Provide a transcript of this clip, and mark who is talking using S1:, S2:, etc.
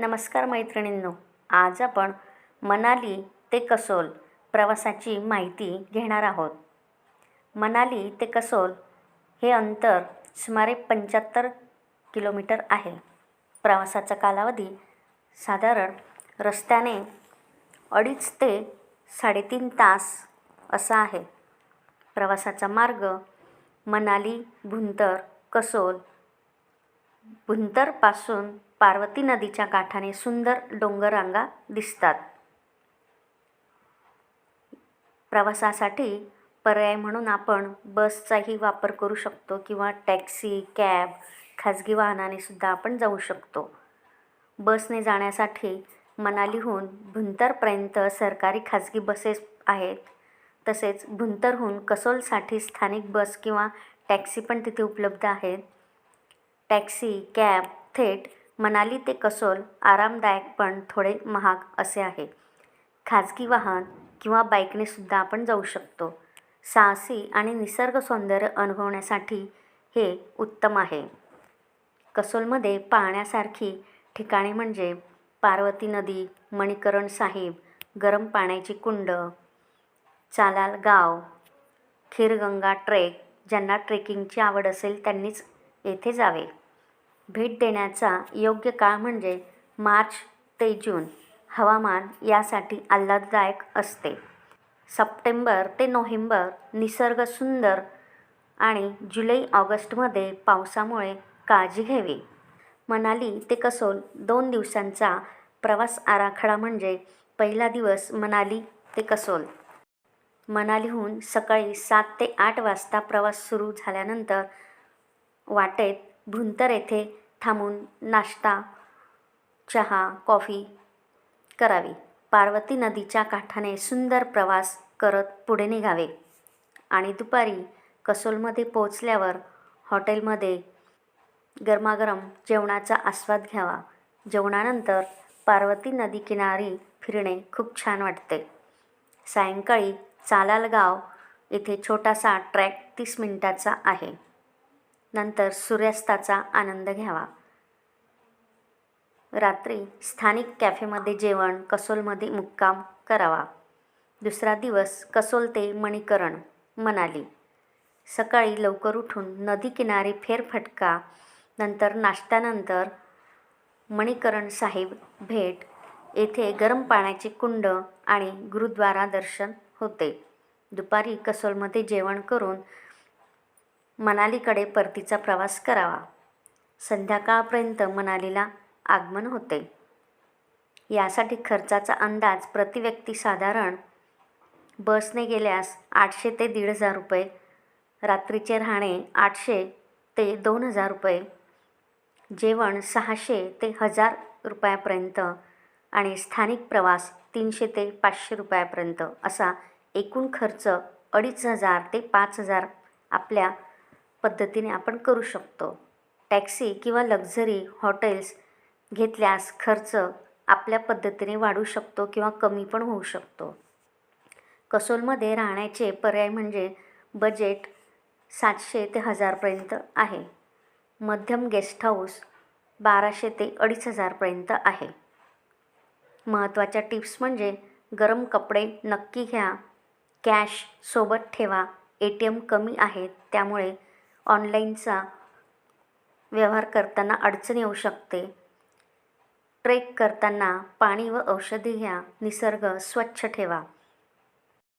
S1: नमस्कार मैत्रिणींनो आज आपण मनाली ते कसोल प्रवासाची माहिती घेणार आहोत. मनाली ते कसोल हे अंतर सुमारे पंच्याहत्तर किलोमीटर आहे. प्रवासाचा कालावधी साधारण रस्त्याने अडीच ते साडेतीन तास असा आहे. प्रवासाचा मार्ग मनाली भुंतर कसोल भुंतरपासून पार्वती नदीच्या काठाने सुंदर डोंगररांगा दिसतात. प्रवासासाठी पर्याय म्हणून आपण बसचाही वापर करू शकतो किंवा टॅक्सी कॅब खाजगी वाहनाने सुद्धा आपण जाऊ शकतो. बसने जाण्यासाठी मनालीहून भुंतरपर्यंत सरकारी खाजगी बसेस आहेत. तसेच भुंतरहून कसोलसाठी स्थानिक बस किंवा टॅक्सी पण तिथे उपलब्ध आहेत. टॅक्सी कॅब थेट मनाली ते कसोल आरामदायक पण थोडे महाग असे आहे. खाजगी वाहन किंवा बाईकनेसुद्धा आपण जाऊ शकतो. साहसी आणि निसर्ग सौंदर्य अनुभवण्यासाठी हे उत्तम आहे. कसोलमध्ये पाहण्यासारखी ठिकाणे म्हणजे पार्वती नदी मणिकरण साहिब गरम पाण्याची कुंड चालाल गाव खीरगंगा ट्रेक ज्यांना ट्रेकिंगची आवड असेल त्यांनीच येथे जावे. भेट देण्याचा योग्य काळ म्हणजे मार्च ते जून. हवामान यासाठी आल्हाददायक असते. सप्टेंबर ते नोव्हेंबर निसर्ग सुंदर आणि जुलै ऑगस्टमध्ये पावसामुळे काळजी घ्यावी. मनाली ते कसोल दोन दिवसांचा प्रवास आराखडा म्हणजे पहिला दिवस मनाली ते कसोल. मनालीहून सकाळी सात ते आठ वाजता प्रवास सुरू झाल्यानंतर वाटेत भुंतर येथे थांबून नाश्ता चहा कॉफी करावी. पार्वती नदीच्या काठाने सुंदर प्रवास करत पुढे निघावे आणि दुपारी कसोलमध्ये पोचल्यावर हॉटेलमध्ये गरमागरम जेवणाचा आस्वाद घ्यावा. जेवणानंतर पार्वती नदी किनारी फिरणे खूप छान वाटते. सायंकाळी चालालगाव इथे येथे छोटासा ट्रॅक तीस मिनिटाचा आहे. नंतर सूर्यास्ताचा आनंद घ्यावा. रात्री स्थानिक कॅफेमध्ये जेवण कसोलमध्ये मुक्काम करावा. दुसरा दिवस कसोल ते मणिकरण मनाली. सकाळी लवकर उठून नदी किनारी फेरफटका नंतर नाश्त्यानंतर मणिकरण साहेब भेट येथे गरम पाण्याचे कुंड आणि गुरुद्वारा दर्शन होते. दुपारी कसोलमध्ये जेवण करून मनालीकडे परतीचा प्रवास करावा. संध्याकाळपर्यंत मनालीला आगमन होते. यासाठी खर्चाचा अंदाज प्रतिव्यक्ती साधारण बसने गेल्यास आठशे ते दीड हजार रुपये रात्रीचे राहणे आठशे ते दोन हजार रुपये जेवण सहाशे ते हजार रुपयापर्यंत आणि स्थानिक प्रवास तीनशे ते पाचशे रुपयापर्यंत असा एकूण खर्च अडीच हजार ते पाच हजार आपल्या पद्धतीने आपण करू शकतो. टॅक्सी किंवा लक्झरी हॉटेल्स घेतल्यास खर्च आपल्या पद्धतीने वाढू शकतो किंवा कमी पण होऊ शकतो. कसोलमध्ये राहण्याचे पर्याय म्हणजे बजेट सातशे ते हजारपर्यंत आहे. मध्यम गेस्ट हाऊस बाराशे ते अडीच हजारपर्यंत आहे. महत्त्वाच्या टिप्स म्हणजे गरम कपडे नक्की घ्या. कॅश सोबत ठेवा. ए टी एम कमी आहेत त्यामुळे ऑनलाईनचा व्यवहार करताना अडचण येऊ शकते. ट्रेक करताना पाणी व औषधी घ्या. निसर्ग स्वच्छ ठेवा.